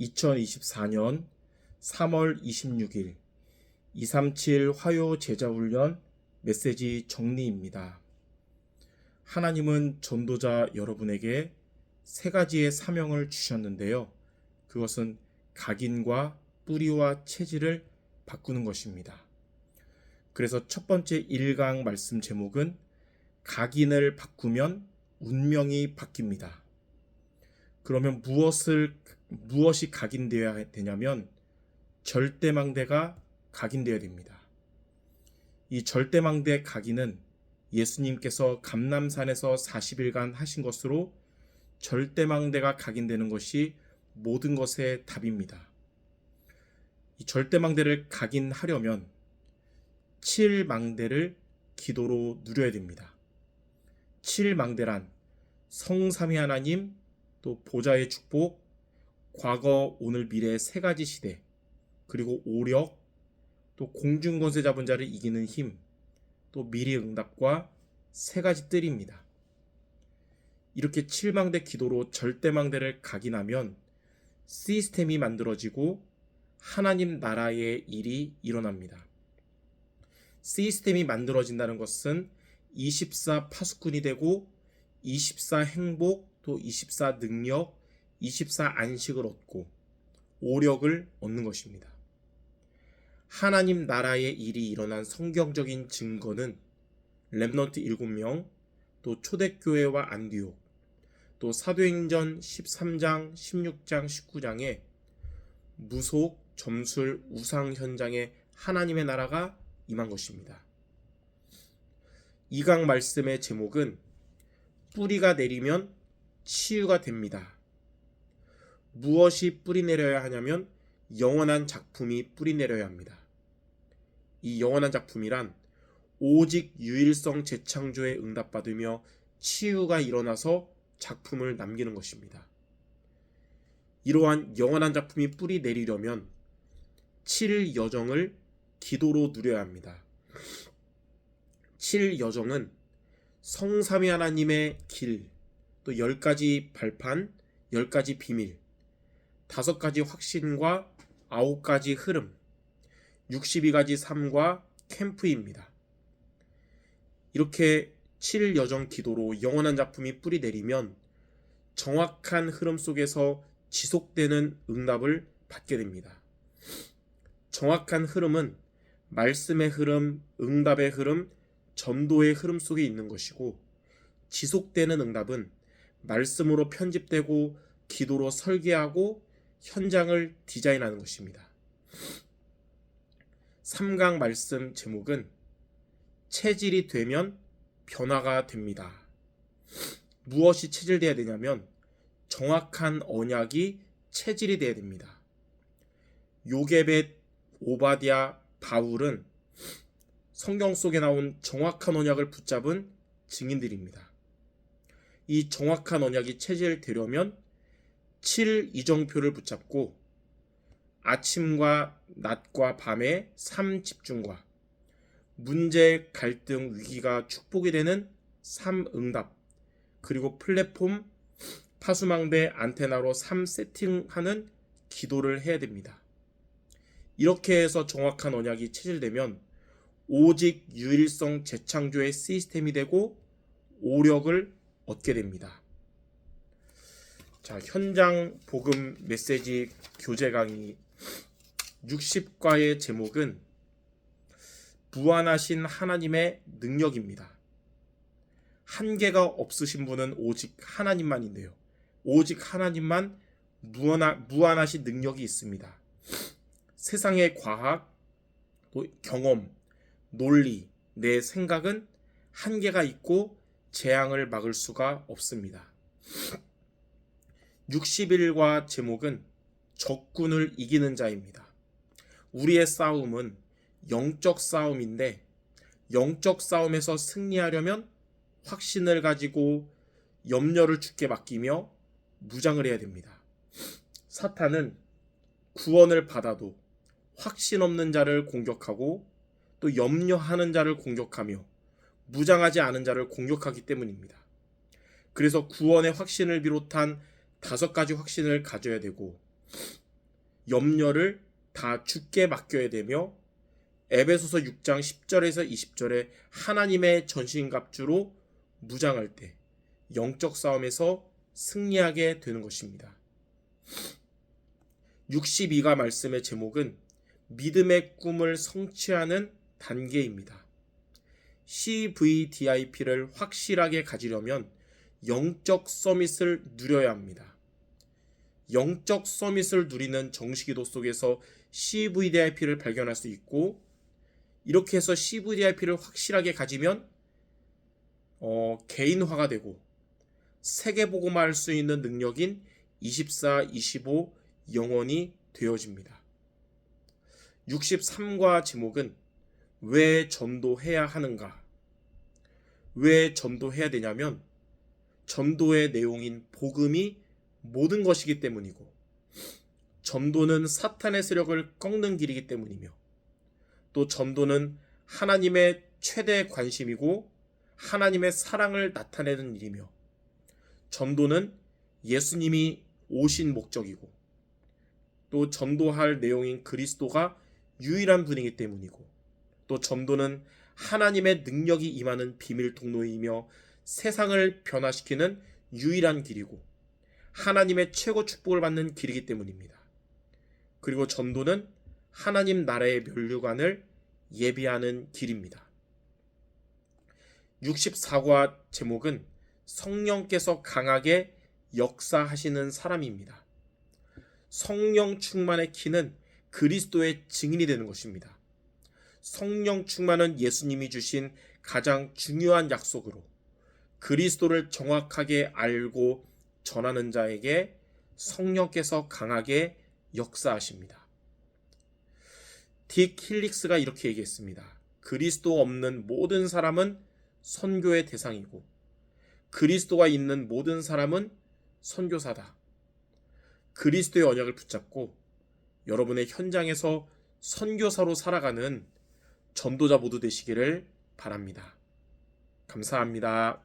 2024년 3월 26일 237 화요 제자훈련 메시지 정리입니다. 하나님은 전도자 여러분에게 세 가지의 사명을 주셨는데요. 그것은 각인과 뿌리와 체질을 바꾸는 것입니다. 그래서 첫 번째 1강 말씀 제목은 각인을 바꾸면 운명이 바뀝니다. 그러면 무엇을 무엇이 각인되어야 되냐면 절대망대가 각인되어야 됩니다. 이 절대망대 각인은 예수님께서 감남산에서 40일간 하신 것으로 절대망대가 각인되는 것이 모든 것의 답입니다. 이 절대망대를 각인하려면 7망대를 기도로 누려야 됩니다. 7망대란 성삼위 하나님, 또 보좌의 축복, 과거, 오늘, 미래 세 가지 시대, 그리고 오력, 또 공중 권세 잡은 자를 이기는 힘, 또 미리 응답과 세 가지 뜰입니다. 이렇게 칠망대 기도로 절대망대를 각인하면 시스템이 만들어지고 하나님 나라의 일이 일어납니다. 시스템이 만들어진다는 것은 24 파수꾼이 되고 24 행복 또 24 능력, 24 안식을 얻고 오력을 얻는 것입니다. 하나님 나라의 일이 일어난 성경적인 증거는 렘넌트 7명, 또 초대교회와 안디옥, 또 사도행전 13장, 16장, 19장에 무속, 점술, 우상 현장에 하나님의 나라가 임한 것입니다. 이강 말씀의 제목은 뿌리가 내리면 치유가 됩니다. 무엇이 뿌리 내려야 하냐면 영원한 작품이 뿌리 내려야 합니다. 이 영원한 작품이란 오직 유일성 재창조에 응답받으며 치유가 일어나서 작품을 남기는 것입니다. 이러한 영원한 작품이 뿌리 내리려면 7일 여정을 기도로 누려야 합니다. 7일 여정은 성삼위 하나님의 길, 또 10가지 발판, 10가지 비밀, 5가지 확신과 9가지 흐름, 62가지 삶과 캠프입니다. 이렇게 7일 여정 기도로 영원한 작품이 뿌리 내리면 정확한 흐름 속에서 지속되는 응답을 받게 됩니다. 정확한 흐름은 말씀의 흐름, 응답의 흐름, 전도의 흐름 속에 있는 것이고 지속되는 응답은 말씀으로 편집되고 기도로 설계하고 현장을 디자인하는 것입니다. 3강 말씀 제목은 체질이 되면 변화가 됩니다. 무엇이 체질돼야 되냐면 정확한 언약이 체질이 돼야 됩니다. 요게벳, 오바디아, 바울은 성경 속에 나온 정확한 언약을 붙잡은 증인들입니다. 이 정확한 언약이 체질되려면 7 이정표를 붙잡고 아침과 낮과 밤의 삶 집중과 문제, 갈등, 위기가 축복이 되는 삶 응답 그리고 플랫폼 파수망대 안테나로 삶 세팅하는 기도를 해야 됩니다. 이렇게 해서 정확한 언약이 체질되면 오직 유일성 재창조의 시스템이 되고 오력을 얻게 됩니다. 자, 현장 복음 메시지 교재 강의 60과의 제목은 무한하신 하나님의 능력입니다. 한계가 없으신 분은 오직 하나님만인데요. 오직 하나님만 무한하, 무한하신 능력이 있습니다. 세상의 과학, 경험, 논리, 내 생각은 한계가 있고 재앙을 막을 수가 없습니다. 60일과 제목은 적군을 이기는 자입니다. 우리의 싸움은 영적 싸움인데 영적 싸움에서 승리하려면 확신을 가지고 염려를 죽게 맡기며 무장을 해야 됩니다. 사탄은 구원을 받아도 확신 없는 자를 공격하고 또 염려하는 자를 공격하며 무장하지 않은 자를 공격하기 때문입니다. 그래서 구원의 확신을 비롯한 다섯 가지 확신을 가져야 되고 염려를 다 주께 맡겨야 되며 에베소서 6장 10절에서 20절에 하나님의 전신갑주로 무장할 때 영적 싸움에서 승리하게 되는 것입니다. 62가 말씀의 제목은 믿음의 꿈을 성취하는 단계입니다. CVDIP를 확실하게 가지려면 영적 서밋을 누려야 합니다. 영적 서밋을 누리는 정식기도 속에서 CVDIP를 발견할 수 있고 이렇게 해서 CVDIP를 확실하게 가지면 어, 개인화가 되고 세계보고만 할수 있는 능력인 24, 25 영원이 되어집니다. 63과 제목은 왜 전도해야 하는가? 왜 전도해야 되냐면 전도의 내용인 복음이 모든 것이기 때문이고 전도는 사탄의 세력을 꺾는 길이기 때문이며 또 전도는 하나님의 최대 관심이고 하나님의 사랑을 나타내는 일이며 전도는 예수님이 오신 목적이고 또 전도할 내용인 그리스도가 유일한 분이기 때문이고 또 전도는 하나님의 능력이 임하는 비밀 통로이며 세상을 변화시키는 유일한 길이고 하나님의 최고 축복을 받는 길이기 때문입니다. 그리고 전도는 하나님 나라의 면류관을 예비하는 길입니다. 64과 제목은 성령께서 강하게 역사하시는 사람입니다. 성령 충만의 키는 그리스도의 증인이 되는 것입니다. 성령 충만은 예수님이 주신 가장 중요한 약속으로 그리스도를 정확하게 알고 전하는 자에게 성령께서 강하게 역사하십니다. 딕 힐릭스가 이렇게 얘기했습니다. 그리스도 없는 모든 사람은 선교의 대상이고 그리스도가 있는 모든 사람은 선교사다. 그리스도의 언약을 붙잡고 여러분의 현장에서 선교사로 살아가는 전도자 모두 되시기를 바랍니다. 감사합니다.